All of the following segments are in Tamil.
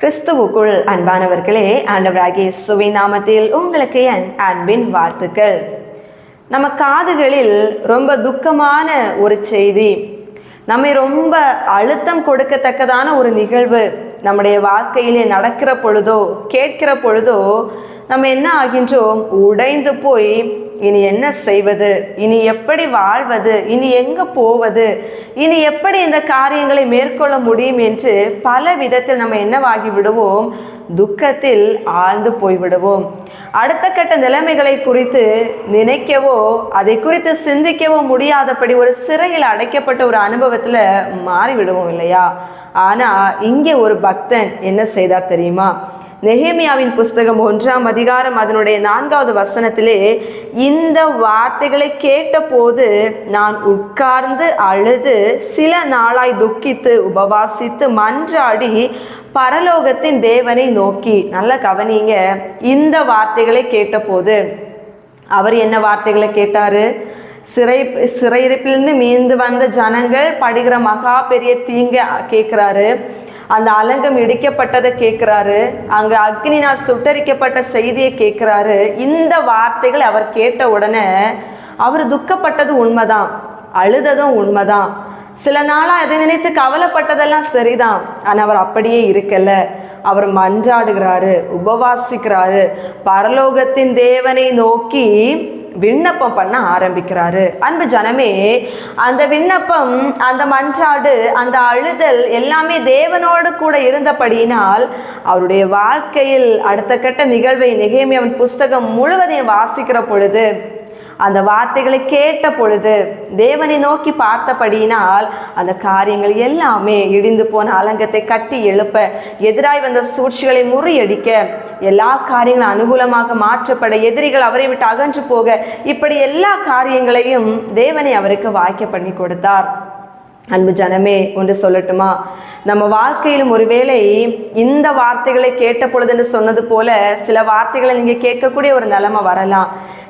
கிறிஸ்துவுக்குள் அன்பானவர்களே ஆண்டவராகிய சுவை நாமத்தில் உங்களுக்கு என் அன்பின் வாழ்த்துக்கள். நம்ம காதுகளில் ரொம்ப துக்கமான ஒரு செய்தி நம்மை ரொம்ப அழுத்தம் கொடுக்கத்தக்கதான ஒரு நிகழ்வு நம்முடைய வாழ்க்கையிலே நடக்கிற பொழுதோ கேட்கிற பொழுதோ நம்ம என்ன ஆகின்றோம்? உடைந்து போய் இனி என்ன செய்வது? இனி எப்படி வாழ்வது? இனி எங்கே போவது? இனி எப்படி இந்த காரியங்களை மேற்கொள்ள முடியும் என்று பல விதத்தில் நம்ம என்னவாகி விடுவோம்? துக்கத்தில் ஆழ்ந்து போய்விடுவோம் அடுத்த கட்ட நிலைமைகளை குறித்து நினைக்கவோ அதை குறித்து சிந்திக்கவோ முடியாதபடி ஒரு சிறையில் அடைக்கப்பட்ட ஒரு அனுபவத்தில் மாறிவிடுவோம் இல்லையா? ஆனால் இங்கே ஒரு பக்தன் என்ன செய்தார் தெரியுமா? நெஹேமியாவின் புஸ்தகம் ஒன்றாம் அதிகாரம் அதனுடைய நான்காவது வசனத்திலே இந்த வார்த்தைகளை கேட்டபோது நான் உட்கார்ந்து அழுது சில நாளாய் துக்கித்து உபவாசித்து மன்றாடி பரலோகத்தின் தேவனை நோக்கி நல்லா கவனிங்க இந்த வார்த்தைகளை கேட்டபோது. அவர் என்ன வார்த்தைகளை கேட்டாரு? சிறை சிறையிருப்பிலிருந்து மீண்டு வந்த ஜனங்கள் படுகிற மகா பெரிய தீங்க கேட்குறாரு. அந்த அலங்கம் இடிக்கப்பட்டதை கேட்குறாரு. அங்கே அக்னினால் சுட்டரிக்கப்பட்ட செய்தியை கேட்குறாரு. இந்த வார்த்தைகளை அவர் கேட்ட உடனே அவர் துக்கப்பட்டது உண்மைதான். அழுததும் உண்மைதான். சில நாளாக அதை நினைத்து கவலைப்பட்டதெல்லாம் சரிதான். ஆனால் அவர் அப்படியே இருக்கல. அவர் மன்றாடுகிறாரு உபவாசிக்கிறாரு. பரலோகத்தின் தேவனை நோக்கி விண்ணப்பம் பண்ண ஆரம்பிக்கிறாரு. அன்பு ஜனமே அந்த விண்ணப்பம் அந்த மன்றாடு அந்த அழுதல் எல்லாமே தேவனோடு கூட இருந்தபடியினால் அவருடைய வாழ்க்கையில் அடுத்த கட்ட நிகழ்வை நெகேமியவன் புஸ்தகம் முழுவதையும் வாசிக்கிற பொழுது அந்த வார்த்தைகளை கேட்ட பொழுது தேவனை நோக்கி பார்த்தபடியினால் அந்த காரியங்கள் எல்லாமே இடிந்து போன அலங்கத்தை கட்டி எழுப்ப எதிராய் வந்த சூழ்ச்சிகளை முறியடிக்க எல்லா காரியங்களும் அனுகூலமாக மாற்றப்பட எதிரிகள் அவரை விட்டு அகன்று போக இப்படி எல்லா காரியங்களையும் தேவனை அவருக்கு வாய்க்க பண்ணி கொடுத்தார். அன்பு ஜனமே ஒன்று சொல்லட்டுமா? நம்ம வாழ்க்கையிலும் ஒருவேளை இந்த வார்த்தைகளை கேட்ட பொழுதுன்னு சொன்னது போல சில வார்த்தைகளை நீங்கள் கேட்கக்கூடிய ஒரு நிலைமை வரலாம்.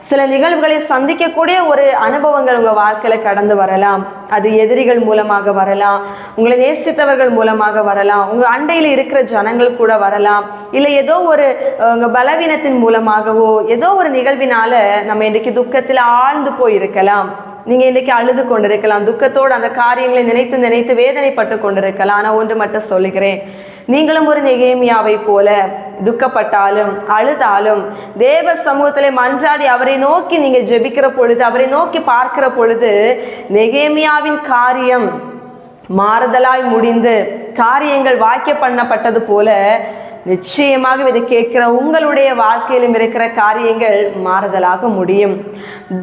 சில நிகழ்வுகளை சந்திக்கக்கூடிய ஒரு அனுபவங்கள் உங்கள் வாழ்க்கையில் கடந்து வரலாம். அது எதிரிகள் மூலமாக வரலாம். உங்களை நேசித்தவர்கள் மூலமாக வரலாம். உங்கள் அண்டையில் இருக்கிற ஜனங்கள் கூட வரலாம். இல்லை ஏதோ ஒரு உங்கள் பலவீனத்தின் மூலமாகவோ ஏதோ ஒரு நிகழ்வினால நம்ம இன்றைக்கு துக்கத்தில் ஆழ்ந்து போயிருக்கலாம். நீங்கள் இன்றைக்கி அழுது கொண்டிருக்கலாம் துக்கத்தோடு அந்த காரியங்களை நினைத்து நினைத்து வேதனைப்பட்டு கொண்டிருக்கலாம். ஆனால் ஒன்று மட்டும் சொல்லுகிறேன். நீங்களும் ஒரு நெகேமியாவை போல துக்கப்பட்டாலும் அழுதாலும் தேவ சமூகத்திலே மன்றாடி அவரை நோக்கி நீங்கள் ஜெபிக்கிற பொழுது அவரை நோக்கி பார்க்கிற பொழுது நெகேமியாவின் காரியம் மாறுதலாய் முடிந்து காரியங்கள் வாக்கிய பண்ணப்பட்டது போல நிச்சயமாக இதை கேட்கிற உங்களுடைய வாழ்க்கையிலும் இருக்கிற காரியங்கள் மாறுதலாக முடியும்.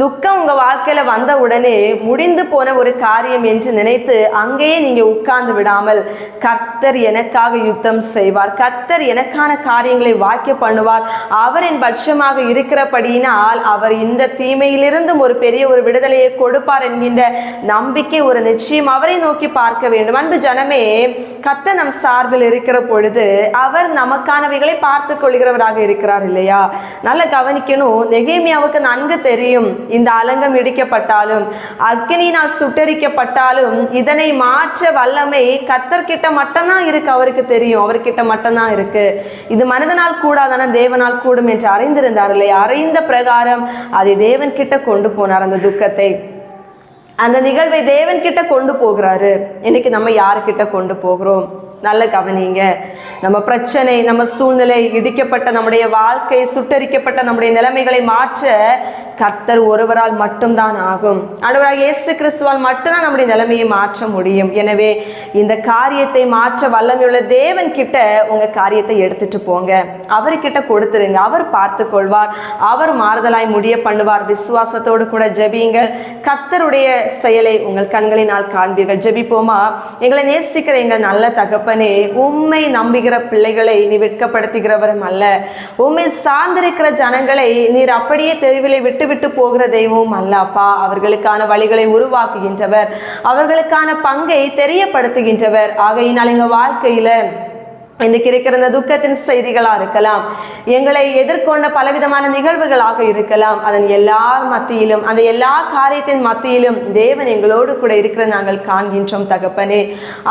துக்கம் உங்கள் வாழ்க்கையில் வந்த உடனே முடிந்து போன ஒரு காரியம் என்று நினைத்து அங்கேயே நீங்கள் உட்கார்ந்து விடாமல் கர்த்தர் எனக்காக யுத்தம் செய்வார். கர்த்தர் எனக்கான காரியங்களை வாக்கிய பண்ணுவார். அவரின் பட்சமாக இருக்கிறபடியினால் அவர் இந்த தீமையிலிருந்தும் ஒரு பெரிய ஒரு விடுதலையை கொடுப்பார் என்கின்ற நம்பிக்கை ஒரு நிச்சயம் அவரை நோக்கி பார்க்க வேண்டும். அன்பு ஜனமே கத்த நம் சார்பில் இருக்கிற பொழுது அவர் நமக்கானவைகளை பார்த்து கொள்கிறவராக இருக்கிறார் இல்லையா? நல்லா கவனிக்கணும். நெகேமியாவுக்கு நன்கு தெரியும். இந்த அலங்கம் இடிக்கப்பட்டாலும் அக்னினால் சுட்டரிக்கப்பட்டாலும் இதனை மாற்ற வல்லமை கத்தர்கிட்ட மட்டும்தான் இருக்கு அவருக்கு தெரியும். அவர்கிட்ட மட்டும்தான் இருக்கு. இது மனிதனால் கூடாதான தேவனால் கூடும் என்று அறிந்திருந்தார் இல்லையா? அறிந்த பிரகாரம் அதை தேவன் கிட்ட கொண்டு போனார் அந்த துக்கத்தை. அந்த நிகழ்வை தேவன்கிட்ட கொண்டு போகிறாரு. இன்னைக்கு நம்ம யாருக்கிட்ட கொண்டு போகிறோம்? நல்ல கவனிங்க. நம்ம பிரச்சனை நம்ம சூழ்நிலை இடிக்கப்பட்ட நம்முடைய வாழ்க்கை சுட்டரிக்கப்பட்ட நம்முடைய நிலைமைகளை மாற்ற கர்த்தர் ஒருவரால் மட்டும்தான் ஆகும். ஆண்டவராக இயேசு கிறிஸ்துவால் மட்டும்தான் நம்முடைய நிலைமையை மாற்ற முடியும். எனவே இந்த காரியத்தை மாற்ற வல்லமையுள்ள தேவன் கிட்ட உங்க காரியத்தை எடுத்துட்டு போங்க. அவர்கிட்ட கொடுத்துருங்க. அவர் பார்த்து கொள்வார். அவர் மாறுதலாய் முடிய பண்ணுவார். விசுவாசத்தோடு கூட ஜெபியுங்கள். கர்த்தருடைய செயலை உங்கள் கண்களினால் காண்பீர்கள். ஜெபிப்போமா? எங்களை நேசிக்கிற எங்கள் நல்ல தகப்பனே உண்மை நம்புகிற பிள்ளைகளை நீ வெட்கப்படுத்துகிறவரும் அல்ல. உண்மை சார்ந்திருக்கிற ஜனங்களை நீர் அப்படியே தெருவிலை விட்டு விட்டு போகிற தெய்வம் அல்லப்பா. அவர்களுக்கான வழிகளை உருவாக்குகின்றவர். அவர்களுக்கான பங்கை தெரியப்படுத்துகின்றவர். ஆகையினால் எங்கள் வாழ்க்கையில இன்னைக்கு இருக்கிற இந்த துக்கத்தின் செய்திகளாக இருக்கலாம். எங்களை எதிர்கொண்ட பலவிதமான நிகழ்வுகளாக இருக்கலாம். அதன் எல்லார் மத்தியிலும் அந்த எல்லா காரியத்தின் மத்தியிலும் தேவன் எங்களோடு கூட இருக்கிற நாங்கள் காண்கின்றோம் தகப்பனே.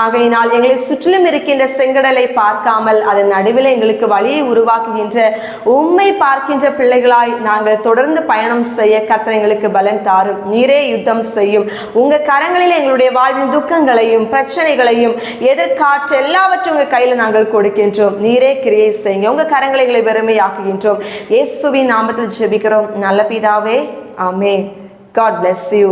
ஆகையினால் எங்களை சுற்றிலும் இருக்கின்ற செங்கடலை பார்க்காமல் அதன் நடுவில் எங்களுக்கு வழியை உருவாக்குகின்ற உண்மை பார்க்கின்ற பிள்ளைகளாய் நாங்கள் தொடர்ந்து பயணம் செய்ய கத்தனை எங்களுக்கு பலன் தாரும். நீரே யுத்தம் செய்யும். உங்க கரங்களில் எங்களுடைய வாழ்வின் துக்கங்களையும் பிரச்சனைகளையும் எதிர்காற்று எல்லாவற்றும் உங்க கையில் நாங்கள் கொடுக்கின்றோம். நீரே கிரியை செய்யுங்க. உங்க கரங்களை வெறுமையாக்குகின்றோம். இயேசுவின் நாமத்தில் ஜெபிக்கிறோம். நல்ல பிதாவே ஆமே காட் பிளெஸ் யூ